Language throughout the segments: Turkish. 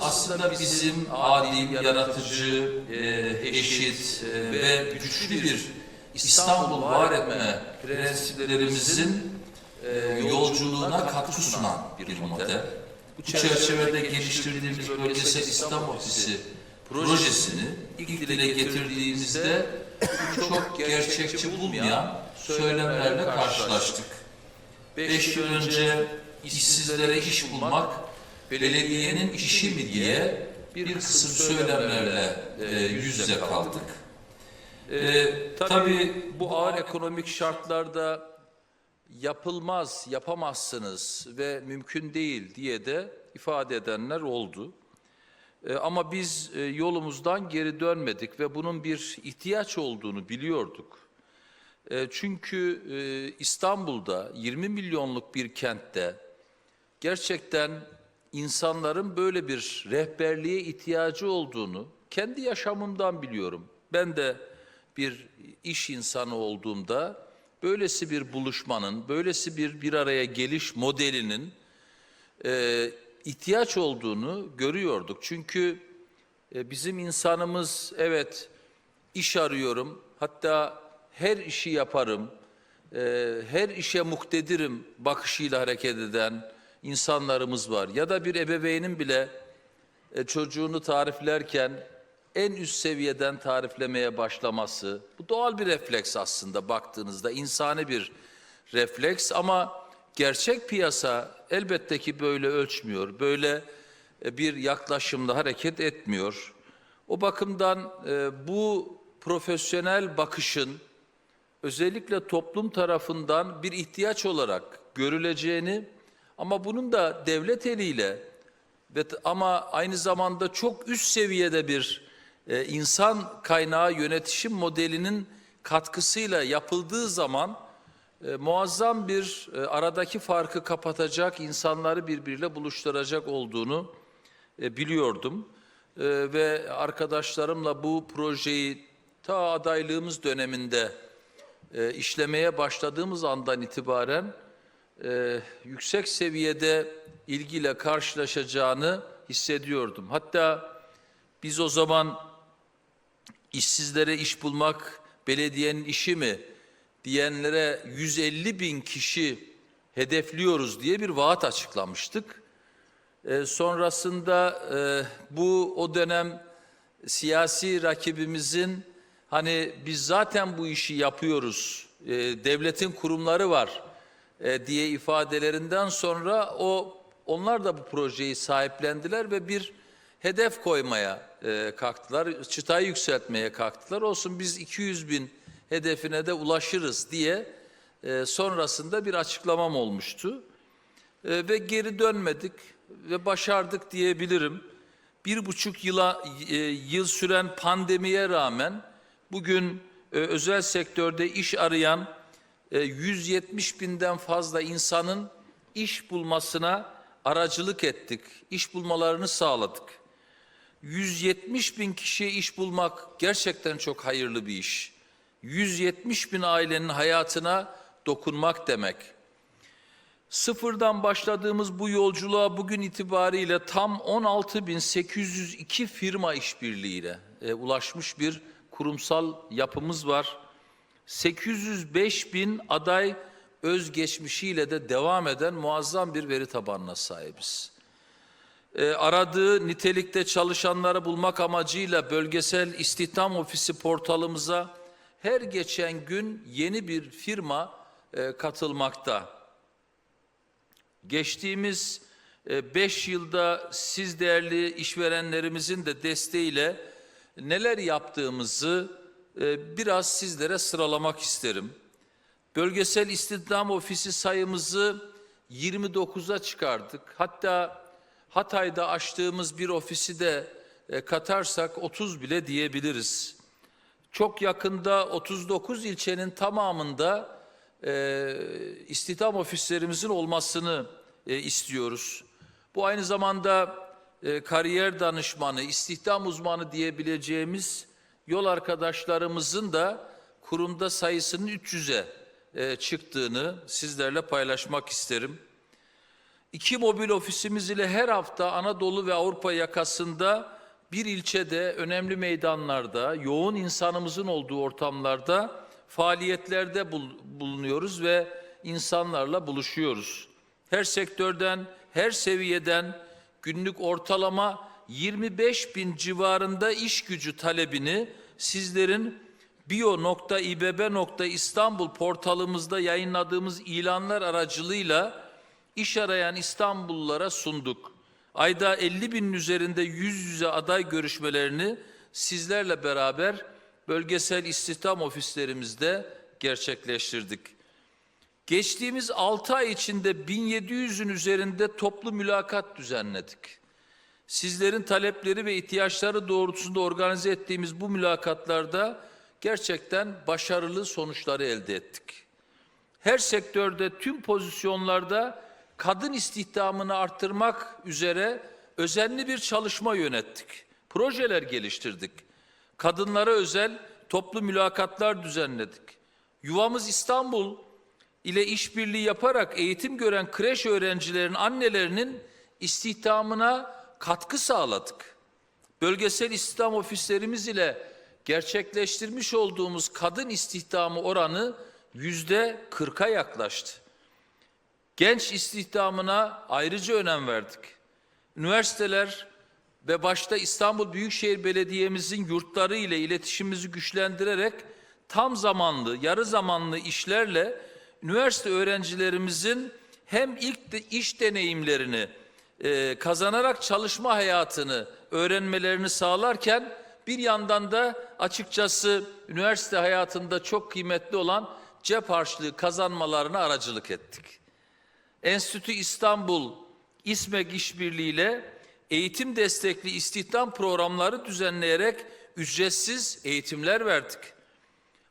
aslında bizim adil, yaratıcı, e, eşit e, ve güçlü bir İstanbul var etme prensiplerimizin e, yolculuğuna katkı sunan bir model. Bu çerçevede geliştirdiğimiz bölgesel İstanbul Ofisi projesini ilk dile getirdiğimizde çok gerçekçi bulmayan söylemlerle karşılaştık. Beş yıl önce işsizlere iş bulmak belediyenin işi mi diye bir kısım söylemlerle e, yüz yüze kaldık. E, tabii bu ağır ekonomik şartlarda yapılmaz, yapamazsınız ve mümkün değil diye de ifade edenler oldu. E, ama biz e, yolumuzdan geri dönmedik ve bunun bir ihtiyaç olduğunu biliyorduk. E, çünkü e, İstanbul'da 20 milyonluk bir kentte gerçekten insanların böyle bir rehberliğe ihtiyacı olduğunu kendi yaşamımdan biliyorum. Ben de bir iş insanı olduğumda böylesi bir buluşmanın, böylesi bir bir araya geliş modelinin e, ihtiyaç olduğunu görüyorduk. Çünkü e, bizim insanımız evet iş arıyorum, hatta her işi yaparım, e, her işe muktedirim bakışıyla hareket eden insanlarımız var. Ya da bir ebeveynin bile e, çocuğunu tariflerken en üst seviyeden tariflemeye başlaması, bu doğal bir refleks aslında baktığınızda, insani bir refleks ama gerçek piyasa elbette ki böyle ölçmüyor, böyle e, bir yaklaşımla hareket etmiyor. O bakımdan e, bu profesyonel bakışın özellikle toplum tarafından bir ihtiyaç olarak görüleceğini ama bunun da devlet eliyle ve ama aynı zamanda çok üst seviyede bir e, insan kaynağı yönetişim modelinin katkısıyla yapıldığı zaman e, muazzam bir e, aradaki farkı kapatacak, insanları birbiriyle buluşturacak olduğunu e, biliyordum. E, ve arkadaşlarımla bu projeyi ta adaylığımız döneminde e, işlemeye başladığımız andan itibaren e, yüksek seviyede ilgiyle karşılaşacağını hissediyordum. Hatta biz o zaman işsizlere iş bulmak belediyenin işi mi diyenlere 150 bin kişi hedefliyoruz diye bir vaat açıklamıştık. E, sonrasında e, bu o dönem siyasi rakibimizin hani biz zaten bu işi yapıyoruz, e, devletin kurumları var e, diye ifadelerinden sonra o onlar da bu projeyi sahiplendiler ve bir hedef koymaya e, kalktılar, çıtayı yükseltmeye kalktılar. Olsun biz 200 bin hedefine de ulaşırız diye e, sonrasında bir açıklamam olmuştu. E, ve geri dönmedik ve başardık diyebilirim. Bir buçuk yıla, e, yıl süren pandemiye rağmen bugün e, özel sektörde iş arayan 170 binden fazla insanın iş bulmasına aracılık ettik. İş bulmalarını sağladık. 170 bin kişiye iş bulmak gerçekten çok hayırlı bir iş. 170 bin ailenin hayatına dokunmak demek. Sıfırdan başladığımız bu yolculuğa bugün itibariyle tam 16.802 firma işbirliğiyle e, ulaşmış bir kurumsal yapımız var. 805 bin aday özgeçmişiyle de devam eden muazzam bir veri tabanına sahibiz. E, aradığı nitelikte çalışanları bulmak amacıyla bölgesel istihdam ofisi portalımıza her geçen gün yeni bir firma e, katılmakta. Geçtiğimiz 5 yılda siz değerli işverenlerimizin de desteğiyle neler yaptığımızı e, biraz sizlere sıralamak isterim. Bölgesel istihdam ofisi sayımızı 29'a çıkardık. Hatta Hatay'da açtığımız bir ofisi de e, katarsak 30 bile diyebiliriz. Çok yakında 39 ilçenin tamamında e, istihdam ofislerimizin olmasını e, istiyoruz. Bu aynı zamanda kariyer danışmanı, istihdam uzmanı diyebileceğimiz yol arkadaşlarımızın da kurumda sayısının 300'e e, çıktığını sizlerle paylaşmak isterim. İki mobil ofisimiz ile her hafta Anadolu ve Avrupa yakasında bir ilçede, önemli meydanlarda, yoğun insanımızın olduğu ortamlarda faaliyetlerde bul- bulunuyoruz ve insanlarla buluşuyoruz. Her sektörden, her seviyeden günlük ortalama 25 bin civarında iş gücü talebini sizlerin bio.ibb.istanbul portalımızda yayınladığımız ilanlar aracılığıyla iş arayan İstanbullulara sunduk. Ayda 50 binin üzerinde yüz yüze aday görüşmelerini sizlerle beraber bölgesel istihdam ofislerimizde gerçekleştirdik. Geçtiğimiz 6 ay içinde 1700'ün üzerinde toplu mülakat düzenledik. Sizlerin talepleri ve ihtiyaçları doğrultusunda organize ettiğimiz bu mülakatlarda gerçekten başarılı sonuçları elde ettik. Her sektörde tüm pozisyonlarda kadın istihdamını arttırmak üzere özenli bir çalışma yönettik. Projeler geliştirdik. Kadınlara özel toplu mülakatlar düzenledik. Yuvamız İstanbul ile işbirliği yaparak eğitim gören kreş öğrencilerin annelerinin istihdamına katkı sağladık. Bölgesel istihdam ofislerimiz ile gerçekleştirmiş olduğumuz kadın istihdamı oranı yüzde 40'a yaklaştı. Genç istihdamına ayrıca önem verdik. Üniversiteler ve başta İstanbul Büyükşehir Belediye'mizin yurtları ile iletişimimizi güçlendirerek tam zamanlı, yarı zamanlı işlerle üniversite öğrencilerimizin hem ilk de iş deneyimlerini e, kazanarak çalışma hayatını öğrenmelerini sağlarken bir yandan da açıkçası üniversite hayatında çok kıymetli olan cep harçlığı kazanmalarına aracılık ettik. Enstitü İstanbul İSMEK işbirliğiyle eğitim destekli istihdam programları düzenleyerek ücretsiz eğitimler verdik.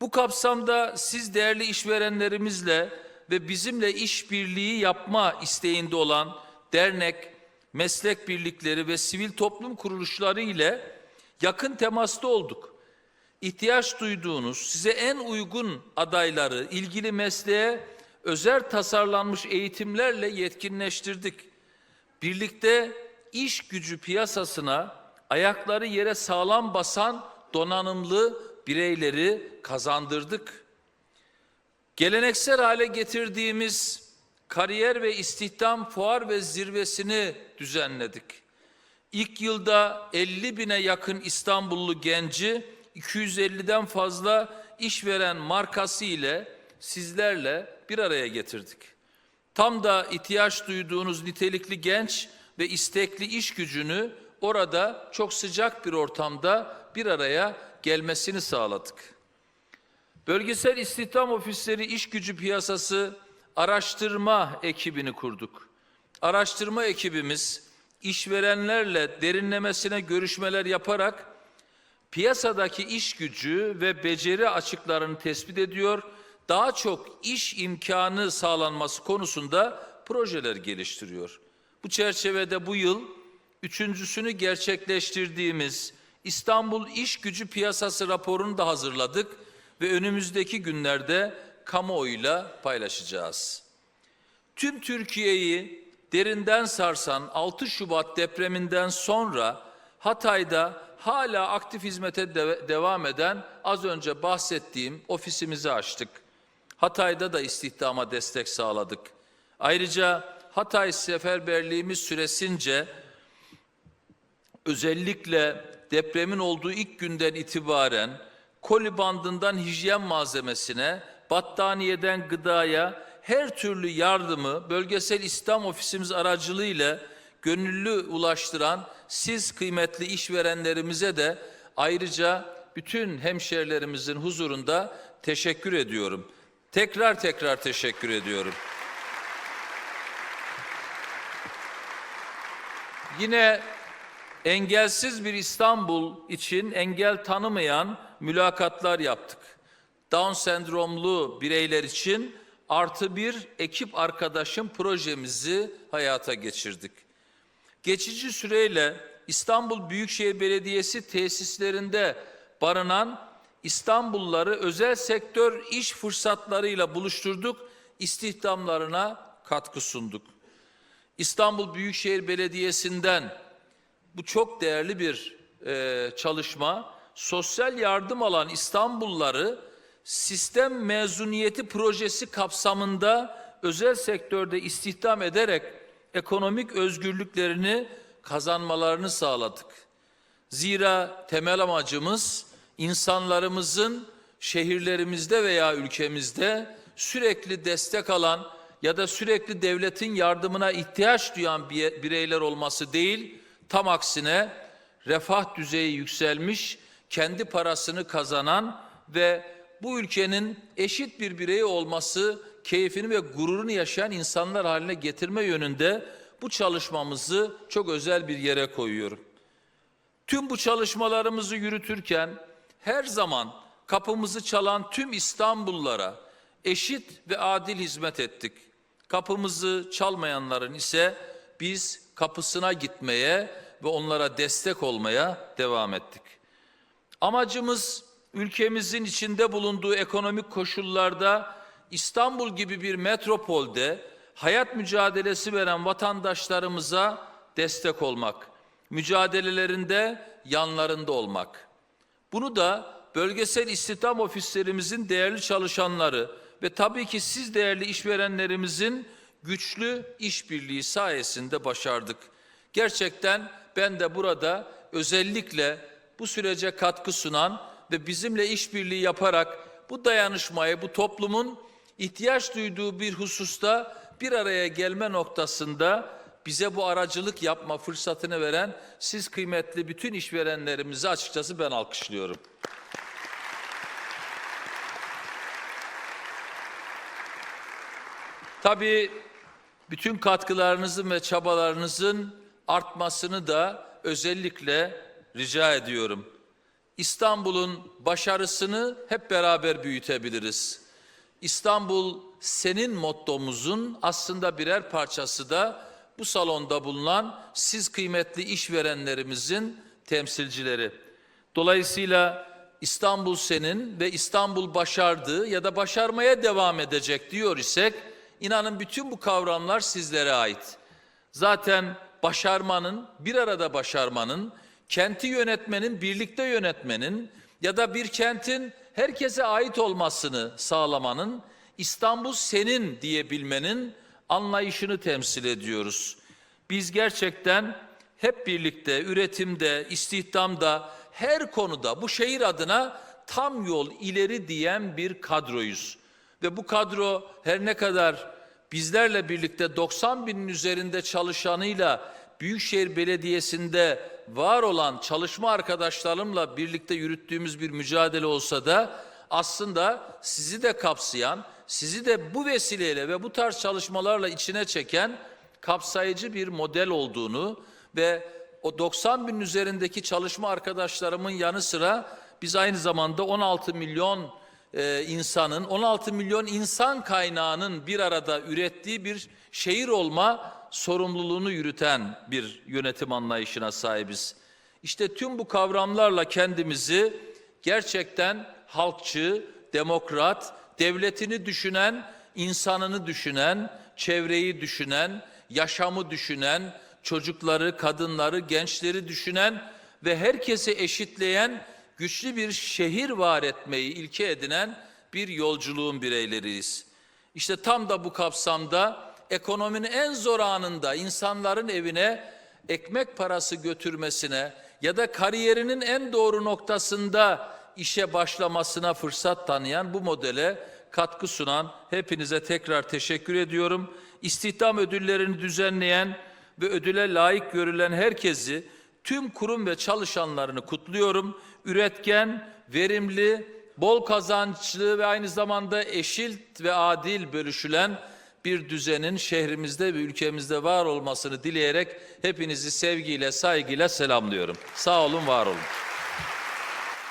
Bu kapsamda siz değerli işverenlerimizle ve bizimle işbirliği yapma isteğinde olan dernek, meslek birlikleri ve sivil toplum kuruluşları ile yakın temasta olduk. İhtiyaç duyduğunuz, size en uygun adayları ilgili mesleğe özel tasarlanmış eğitimlerle yetkinleştirdik. Birlikte iş gücü piyasasına ayakları yere sağlam basan donanımlı bireyleri kazandırdık. Geleneksel hale getirdiğimiz kariyer ve istihdam fuar ve zirvesini düzenledik. İlk yılda 50 bine yakın İstanbullu genci 250'den fazla işveren markası ile sizlerle bir araya getirdik. Tam da ihtiyaç duyduğunuz nitelikli genç ve istekli iş gücünü orada çok sıcak bir ortamda bir araya gelmesini sağladık. Bölgesel istihdam ofisleri iş gücü piyasası araştırma ekibini kurduk. Araştırma ekibimiz işverenlerle derinlemesine görüşmeler yaparak piyasadaki iş gücü ve beceri açıklarını tespit ediyor, daha çok iş imkanı sağlanması konusunda projeler geliştiriyor. Bu çerçevede bu yıl üçüncüsünü gerçekleştirdiğimiz İstanbul İş Gücü Piyasası raporunu da hazırladık ve önümüzdeki günlerde kamuoyuyla paylaşacağız. Tüm Türkiye'yi derinden sarsan 6 Şubat depreminden sonra Hatay'da hala aktif hizmete de- devam eden az önce bahsettiğim ofisimizi açtık. Hatay'da da istihdama destek sağladık. Ayrıca Hatay seferberliğimiz süresince özellikle depremin olduğu ilk günden itibaren koli bandından hijyen malzemesine, battaniyeden gıdaya her türlü yardımı bölgesel İslam ofisimiz aracılığıyla gönüllü ulaştıran siz kıymetli işverenlerimize de ayrıca bütün hemşerilerimizin huzurunda teşekkür ediyorum. Tekrar tekrar teşekkür ediyorum. Yine engelsiz bir İstanbul için engel tanımayan mülakatlar yaptık. Down sendromlu bireyler için artı bir ekip arkadaşım projemizi hayata geçirdik. Geçici süreyle İstanbul Büyükşehir Belediyesi tesislerinde barınan İstanbulluları özel sektör iş fırsatlarıyla buluşturduk, istihdamlarına katkı sunduk. İstanbul Büyükşehir Belediyesi'nden bu çok değerli bir e, çalışma. Sosyal yardım alan İstanbulluları sistem mezuniyeti projesi kapsamında özel sektörde istihdam ederek ekonomik özgürlüklerini kazanmalarını sağladık. Zira temel amacımız insanlarımızın şehirlerimizde veya ülkemizde sürekli destek alan ya da sürekli devletin yardımına ihtiyaç duyan bire- bireyler olması değil, tam aksine refah düzeyi yükselmiş, kendi parasını kazanan ve bu ülkenin eşit bir bireyi olması, keyfini ve gururunu yaşayan insanlar haline getirme yönünde bu çalışmamızı çok özel bir yere koyuyorum. Tüm bu çalışmalarımızı yürütürken her zaman kapımızı çalan tüm İstanbullulara eşit ve adil hizmet ettik. Kapımızı çalmayanların ise biz kapısına gitmeye ve onlara destek olmaya devam ettik. Amacımız ülkemizin içinde bulunduğu ekonomik koşullarda İstanbul gibi bir metropolde hayat mücadelesi veren vatandaşlarımıza destek olmak, mücadelelerinde yanlarında olmak. Bunu da bölgesel istihdam ofislerimizin değerli çalışanları ve tabii ki siz değerli işverenlerimizin güçlü işbirliği sayesinde başardık. Gerçekten ben de burada özellikle bu sürece katkı sunan ve bizimle işbirliği yaparak bu dayanışmayı, bu toplumun ihtiyaç duyduğu bir hususta bir araya gelme noktasında bize bu aracılık yapma fırsatını veren siz kıymetli bütün işverenlerimizi açıkçası ben alkışlıyorum. Tabii bütün katkılarınızın ve çabalarınızın artmasını da özellikle rica ediyorum. İstanbul'un başarısını hep beraber büyütebiliriz. İstanbul senin mottomuzun aslında birer parçası da bu salonda bulunan siz kıymetli işverenlerimizin temsilcileri. Dolayısıyla İstanbul senin ve İstanbul başardı ya da başarmaya devam edecek diyor isek inanın bütün bu kavramlar sizlere ait. Zaten başarmanın, bir arada başarmanın, kenti yönetmenin, birlikte yönetmenin ya da bir kentin herkese ait olmasını sağlamanın İstanbul senin diyebilmenin anlayışını temsil ediyoruz. Biz gerçekten hep birlikte üretimde, istihdamda, her konuda bu şehir adına tam yol ileri diyen bir kadroyuz. Ve bu kadro her ne kadar bizlerle birlikte 90 binin üzerinde çalışanıyla Büyükşehir Belediyesi'nde var olan çalışma arkadaşlarımla birlikte yürüttüğümüz bir mücadele olsa da aslında sizi de kapsayan, sizi de bu vesileyle ve bu tarz çalışmalarla içine çeken kapsayıcı bir model olduğunu ve o 90 bin üzerindeki çalışma arkadaşlarımın yanı sıra biz aynı zamanda 16 milyon e, insanın, 16 milyon insan kaynağının bir arada ürettiği bir şehir olma sorumluluğunu yürüten bir yönetim anlayışına sahibiz. İşte tüm bu kavramlarla kendimizi gerçekten halkçı, demokrat, devletini düşünen, insanını düşünen, çevreyi düşünen, yaşamı düşünen, çocukları, kadınları, gençleri düşünen ve herkesi eşitleyen güçlü bir şehir var etmeyi ilke edinen bir yolculuğun bireyleriyiz. İşte tam da bu kapsamda ekonominin en zor anında insanların evine ekmek parası götürmesine ya da kariyerinin en doğru noktasında işe başlamasına fırsat tanıyan bu modele katkı sunan hepinize tekrar teşekkür ediyorum. İstihdam ödüllerini düzenleyen ve ödüle layık görülen herkesi tüm kurum ve çalışanlarını kutluyorum. Üretken, verimli, bol kazançlı ve aynı zamanda eşit ve adil bölüşülen bir düzenin şehrimizde ve ülkemizde var olmasını dileyerek hepinizi sevgiyle, saygıyla selamlıyorum. Sağ olun, var olun.